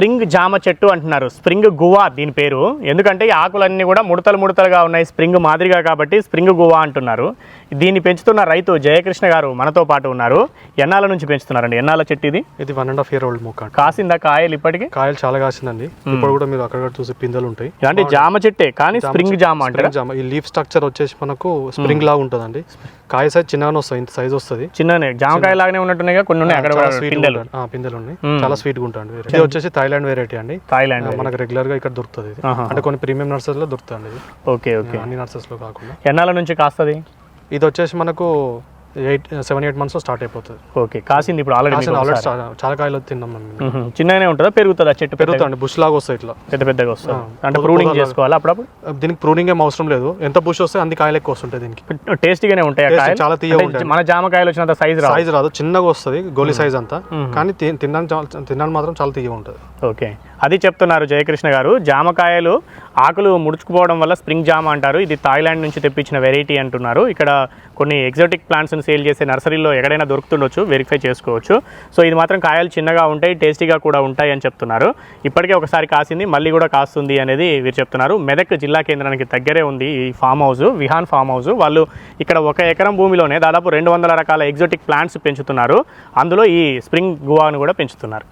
Spring జామ చెట్టు అంటున్నారు. స్ప్రింగ్ గువా దీని పేరు. ఎందుకంటే ఈ ఆకులన్నీ కూడా ముడతలు ముడతలుగా ఉన్నాయి. స్ప్రింగ్ మాదిరిగా కాబట్టి స్ప్రింగ్ గువా అంటున్నారు. దీన్ని పెంచుతున్న రైతు జయకృష్ణ గారు మనతో పాటు ఉన్నారు. ఎన్నాళ్ళ నుంచి పెంచుతున్నారండి? ఎన్నాళ్ళ చెట్టు ఇది? ఇది one and half year old మొక్క. కాసిందా కాయలు ఇప్పటికి? కాయలు చాలా కాసిందండి. ఇప్పుడు కూడా మీరు అక్కడ చూసి పిందెలు ఉంటాయి. ఇలాంటి జామ చెట్టే కానీ స్ప్రింగ్ జామ స్ప్రింగ్ జామ. ఈ లీఫ్ స్ట్రక్చర్ వచ్చేసి మనకు స్ప్రింగ్ లాగా ఉంటుందండి. కాయ సైజ్ చిన్నగానే వస్తుంది ఇంత సైజ్ వస్తుంది. చిన్ననే. జామకాయ లాగానే ఉన్నట్టున్నాయి కొన్ని ఉన్నాయి. అక్కడ పిందెలు. పిందెలు ఉన్నాయి. చాలా స్వీట్గా ఉంటుంది ఇది వచ్చేసి థైలాండ్ వెరైటీ అండి. థాయిలాండ్ మనకు రెగ్యులర్గా ఇక్కడ దొరుకుతుంది ఇది. అంటే కొన్ని ప్రీమియం నర్సరీలో దొరుకుతుంది ఇది. Okay okay. అన్ని నర్సరీస్లో కాకుండా. ఎన్నాళ్ళ నుంచి కాస్తుంది? ఇది వచ్చేసి మనకు eight seven eight months start అయిపోతుంది. ఓకే కాసింది ఇప్పుడు ఆల్రెడీ ఆల్రెడీ చాలా కాయలు తిన్నాం మేము. చిన్నగానే ఉంటుందా? పెరుగుతుందా? చెట్టు పెరుగుతుంది బుష్ లాగా వస్తాయి ఇట్లా. పెద్ద పెద్దగా వస్తుంది అంటే ప్రూనింగ్. చేసుకోవాలి అప్పుడప్పుడు? దీనికి ప్రూనింగ్ ఏం అవసరం లేదు. ఎంత బుష్ వస్తే అన్ని కాయలు ఎక్కువ వస్తుంటాయి దీనికి. టేస్టీగానే ఉంటాయి చాలా తీయగా ఉంటాయి. మన జామకాయలు వచ్చినంత సైజ్ సైజ్ రాదు. చిన్నగా వస్తుంది. గోలీ సైజ్ అంతా. కానీ తినడానికి తినడానికి మాత్రం చాలా తీయగా ఉంటుంది. ఓకే. అది చెప్తున్నారు జయకృష్ణ గారు. జామకాయలు ఆకులు ముడుచుకుపోవడం వల్ల స్ప్రింగ్ జామ అంటారు. ఇది థాయిలాండ్ నుంచి తెప్పించిన వెరైటీ అంటున్నారు. ఇక్కడ కొన్ని ఎగ్జాటిక్ ప్లాంట్స్ని సేల్ చేసే నర్సరీలో ఎక్కడైనా దొరుకుతుండొచ్చు వెరిఫై చేసుకోవచ్చు. సో ఇది మాత్రం కాయలు చిన్నగా ఉంటాయి టేస్టీగా కూడా ఉంటాయి అని చెప్తున్నారు. ఇప్పటికే ఒకసారి కాసింది మళ్ళీ కూడా కాస్తుంది అనేది వీరు చెప్తున్నారు. మెదక్ జిల్లా కేంద్రానికి దగ్గరే ఉంది ఈ farm house Vihan farm house. వాళ్ళు ఇక్కడ ఒక ఎకరం భూమిలోనే దాదాపు రెండు వందల రకాల ఎగ్జాటిక్ ప్లాంట్స్ పెంచుతున్నారు. అందులో ఈ స్ప్రింగ్ గువాను కూడా పెంచుతున్నారు.